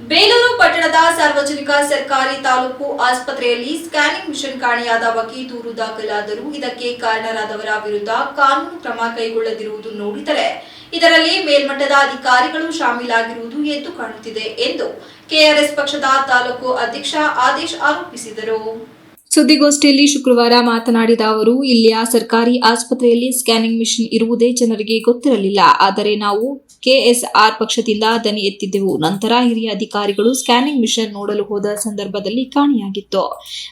ಬೇಲೂರು ಪಟ್ಟಣದ ಸಾರ್ವಜನಿಕ ಸರ್ಕಾರಿ ತಾಲೂಕು ಆಸ್ಪತ್ರೆಯಲ್ಲಿ ಸ್ಕ್ಯಾನಿಂಗ್ ಮಿಷನ್ ಕಾಣೆಯಾದ ಬಗ್ಗೆ ದೂರು ದಾಖಲಾದರೂ ಇದಕ್ಕೆ ಕಾರಣರಾದವರ ವಿರುದ್ಧ ಕಾನೂನು ಕ್ರಮ ಕೈಗೊಳ್ಳದಿರುವುದು ನೋಡಿದರೆ ಇದರಲ್ಲಿ ಮೇಲ್ಮಟ್ಟದ ಅಧಿಕಾರಿಗಳು ಶಾಮೀಲಾಗಿರುವುದು ಎದ್ದು ಕಾಣುತ್ತಿದೆ ಎಂದು ಕೆಆರ್ಎಸ್ ಪಕ್ಷದ ತಾಲೂಕು ಅಧ್ಯಕ್ಷ ಆದೇಶ್ ಆರೋಪಿಸಿದರು. ಸುದ್ದಿಗೋಷ್ಠಿಯಲ್ಲಿ ಶುಕ್ರವಾರ ಮಾತನಾಡಿದ ಅವರು, ಇಲ್ಲಿಯ ಸರ್ಕಾರಿ ಆಸ್ಪತ್ರೆಯಲ್ಲಿ ಸ್ಕ್ಯಾನಿಂಗ್ ಮಿಷನ್ ಇರುವುದೇ ಜನರಿಗೆ ಗೊತ್ತಿರಲಿಲ್ಲ. ಆದರೆ ನಾವು ಕೆಎಸ್ಆರ್ ಪಕ್ಷದಿಂದ ದನಿ ಎತ್ತಿದ್ದೆವು. ನಂತರ ಹಿರಿಯ ಅಧಿಕಾರಿಗಳು ಸ್ಕ್ಯಾನಿಂಗ್ ಮಿಷನ್ ನೋಡಲು ಹೋದ ಸಂದರ್ಭದಲ್ಲಿ ಕಾಣೆಯಾಗಿತ್ತು.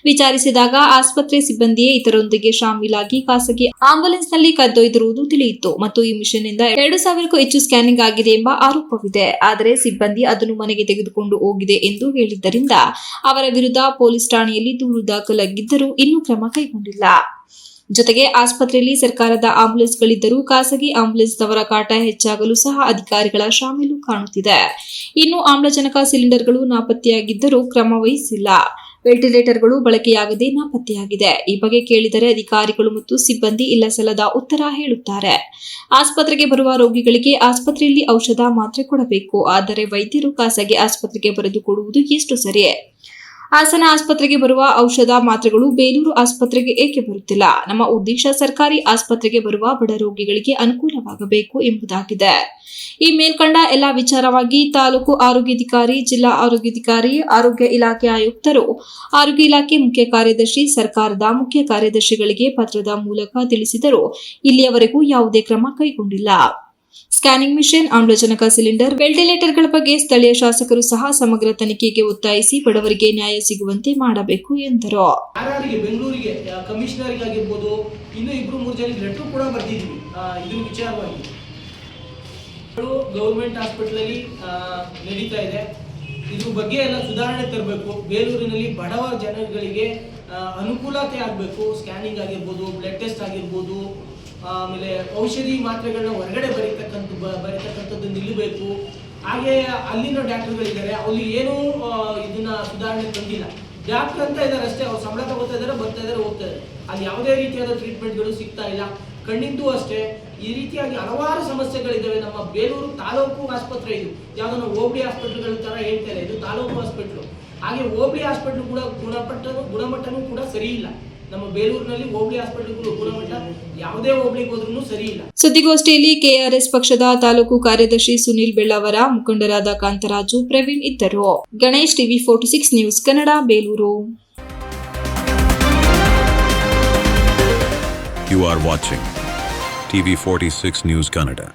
ವಿಚಾರಿಸಿದಾಗ ಆಸ್ಪತ್ರೆ ಸಿಬ್ಬಂದಿಯೇ ಇತರೊಂದಿಗೆ ಶಾಮೀಲಾಗಿ ಖಾಸಗಿ ಆಂಬ್ಯುಲೆನ್ಸ್ನಲ್ಲಿ ಕದ್ದೊಯ್ದಿರುವುದು ತಿಳಿಯಿತು. ಮತ್ತು ಈ ಮಿಷನ್ನಿಂದ ಎರಡು ಸಾವಿರಕ್ಕೂ ಹೆಚ್ಚು ಸ್ಕ್ಯಾನಿಂಗ್ ಆಗಿದೆ ಎಂಬ ಆರೋಪವಿದೆ. ಆದರೆ ಸಿಬ್ಬಂದಿ ಅದನ್ನು ಮನೆಗೆ ತೆಗೆದುಕೊಂಡು ಹೋಗಿದೆ ಎಂದು ಹೇಳಿದ್ದರಿಂದ ಅವರ ವಿರುದ್ಧ ಪೊಲೀಸ್ ಠಾಣೆಯಲ್ಲಿ ದೂರು ದಾಖಲಾಗಿದ್ದರೂ ಇನ್ನೂ ಕ್ರಮ ಕೈಗೊಂಡಿಲ್ಲ. ಜೊತೆಗೆ ಆಸ್ಪತ್ರೆಯಲ್ಲಿ ಸರ್ಕಾರದ ಆಂಬ್ಯುಲೆನ್ಸ್ಗಳಿದ್ದರೂ ಖಾಸಗಿ ಆಂಬ್ಯುಲೆನ್ಸ್ನವರ ಕಾಟ ಹೆಚ್ಚಾಗಲು ಸಹ ಅಧಿಕಾರಿಗಳ ಶಾಮೀಲು ಕಾಣುತ್ತಿದೆ. ಇನ್ನು ಆಮ್ಲಜನಕ ಸಿಲಿಂಡರ್ಗಳು ನಾಪತ್ತೆಯಾಗಿದ್ದರೂ ಕ್ರಮ ವಹಿಸಿಲ್ಲ. ವೆಂಟಿಲೇಟರ್ಗಳು ಬಳಕೆಯಾಗದೆ ನಾಪತ್ತೆಯಾಗಿದೆ. ಈ ಬಗ್ಗೆ ಕೇಳಿದರೆ ಅಧಿಕಾರಿಗಳು ಮತ್ತು ಸಿಬ್ಬಂದಿ ಇಲ್ಲ ಸಲ್ಲದ ಉತ್ತರ ಹೇಳುತ್ತಾರೆ. ಆಸ್ಪತ್ರೆಗೆ ಬರುವ ರೋಗಿಗಳಿಗೆ ಆಸ್ಪತ್ರೆಯಲ್ಲಿ ಔಷಧ ಮಾತ್ರೆ ಕೊಡಬೇಕು. ಆದರೆ ವೈದ್ಯರು ಖಾಸಗಿ ಆಸ್ಪತ್ರೆಗೆ ಬರೆದು ಕೊಡುವುದು ಎಷ್ಟು ಸರಿ? ಹಾಸನ ಆಸ್ಪತ್ರೆಗೆ ಬರುವ ಔಷಧ ಮಾತ್ರೆಗಳು ಬೇಲೂರು ಆಸ್ಪತ್ರೆಗೆ ಏಕೆ ಬರುತ್ತಿಲ್ಲ? ನಮ್ಮ ಉದ್ದೇಶ ಸರ್ಕಾರಿ ಆಸ್ಪತ್ರೆಗೆ ಬರುವ ಬಡ ರೋಗಿಗಳಿಗೆ ಅನುಕೂಲವಾಗಬೇಕು ಎಂಬುದಾಗಿದೆ. ಈ ಮೇಲ್ಕಂಡ ಎಲ್ಲ ವಿಚಾರವಾಗಿ ತಾಲೂಕು ಆರೋಗ್ಯಾಧಿಕಾರಿ, ಜಿಲ್ಲಾ ಆರೋಗ್ಯಾಧಿಕಾರಿ, ಆರೋಗ್ಯ ಇಲಾಖೆ ಆಯುಕ್ತರು, ಆರೋಗ್ಯ ಇಲಾಖೆ ಮುಖ್ಯ ಕಾರ್ಯದರ್ಶಿ, ಸರ್ಕಾರದ ಮುಖ್ಯ ಕಾರ್ಯದರ್ಶಿಗಳಿಗೆ ಪತ್ರದ ಮೂಲಕ ತಿಳಿಸಿದರೂ. ಇಲ್ಲಿಯವರೆಗೂ ಯಾವುದೇ ಕ್ರಮ ಕೈಗೊಂಡಿಲ್ಲ. ಸ್ಕ್ಯಾನಿಂಗ್ ಮಿಷನ್, ಆಮ್ಲಜನಕ ಸಿಲಿಂಡರ್, ವೆಂಟಿಲೇಟರ್ಗಳ ಬಗ್ಗೆ ಸ್ಥಳೀಯ ಶಾಸಕರು ಸಹ ಸಮಗ್ರ ತನಿಖೆಗೆ ಒತ್ತಾಯಿಸಿ ಬಡವರಿಗೆ ನ್ಯಾಯ ಸಿಗುವಂತೆ ಮಾಡಬೇಕು ಎಂದರು. ಬೆಂಗಳೂರಿಗೆ ಕಮಿಷನರ್ಗಾಗಿರ್ಬೋದು, ಇನ್ನೂ ಇಬ್ರು ಮೂರು ಜನಕ್ಕೆ ಲೆಟರ್ ಕೂಡ ಬರ್ತಿದ್ವಿ ಇದ್ರ ವಿಚಾರವಾಗಿ. ಗೌರ್ಮೆಂಟ್ ಹಾಸ್ಪಿಟಲಲ್ಲಿ ನಡೀತಾ ಇದೆ. ಇದ್ರ ಬಗ್ಗೆ ಎಲ್ಲ ಸುಧಾರಣೆ ತರಬೇಕು. ಬೇಲೂರಿನಲ್ಲಿ ಬಡವ ಜನಗಳಿಗೆ ಅನುಕೂಲತೆ ಆಗಬೇಕು. ಸ್ಕ್ಯಾನಿಂಗ್ ಆಗಿರ್ಬೋದು, ಬ್ಲಡ್ ಟೆಸ್ಟ್ ಆಗಿರ್ಬೋದು ಆಮೇಲೆ ಔಷಧಿ ಮಾತ್ರೆಗಳನ್ನ ಹೊರಗಡೆ ಬರೀತಕ್ಕಂಥ ಬರೀತಕ್ಕಂಥದ್ದು ನಿಲ್ಲಬೇಕು. ಹಾಗೆ ಅಲ್ಲಿನ ಡಾಕ್ಟರ್ಗಳಿದ್ದಾರೆ. ಅಲ್ಲಿ ಏನೂ ಇದನ್ನ ಸುಧಾರಣೆ ತಂದಿಲ್ಲ. ಡಾಕ್ಟರ್ ಅಂತ ಇದ್ದಾರೆ ಅಷ್ಟೇ. ಅವ್ರು ಸಂಬಳ ತಗೋತಾ ಇದ್ದಾರೆ ಬರ್ತಾ ಇದ್ದಾರೆ ಹೋಗ್ತಾ ಇದ್ದಾರೆ ಅಲ್ಲಿ ಯಾವುದೇ ರೀತಿಯಾದ ಟ್ರೀಟ್ಮೆಂಟ್ಗಳು ಸಿಗ್ತಾ ಇಲ್ಲ. ಕಣ್ಣಿಂದು ಅಷ್ಟೇ. ಈ ರೀತಿಯಾಗಿ ಹಲವಾರು ಸಮಸ್ಯೆಗಳಿದ್ದಾವೆ ನಮ್ಮ ಬೇಲೂರು ತಾಲೂಕು ಆಸ್ಪತ್ರೆ ಇದು. ಯಾವುದೋ ಓಬಿ ಹೋಬಳಿ ಹಾಸ್ಪಿಟ್ಲ್ಗಳ ತರ ಹೇಳ್ತಾರೆ ಇದು ತಾಲೂಕು ಹಾಸ್ಪಿಟ್ಲು. ಹಾಗೆ ಹೋಬಳಿ ಹಾಸ್ಪಿಟ್ಲ್ ಕೂಡ ಗುಣಮಟ್ಟನು ಗುಣಮಟ್ಟನೂ ಕೂಡ ಸರಿ ಇಲ್ಲ. ನಮ್ಮ ಬೇಲೂರಿನಲ್ಲಿ ಹೋಬಳಿ ಹಾಸ್ಪಿಟಲ್ ಗುಣಮಟ್ಟ ಯಾವುದೇ ಹೋಬಳಿಗೆ ಹೋದ್ರೂ ಸರಿ ಇಲ್ಲ. ಸುದ್ದಿಗೋಷ್ಠಿಯಲ್ಲಿ ಕೆಆರ್ಎಸ್ ಪಕ್ಷದ ತಾಲೂಕು ಕಾರ್ಯದರ್ಶಿ ಸುನಿಲ್ ಬೆಳ್ಳವರ ಮುಖಂಡರಾದ ಕಾಂತರಾಜು ಪ್ರವೀಣ್ ಇದ್ದರು. Ganesh TV forty six news Kannada Belur. You are watching TV46 News Kannada.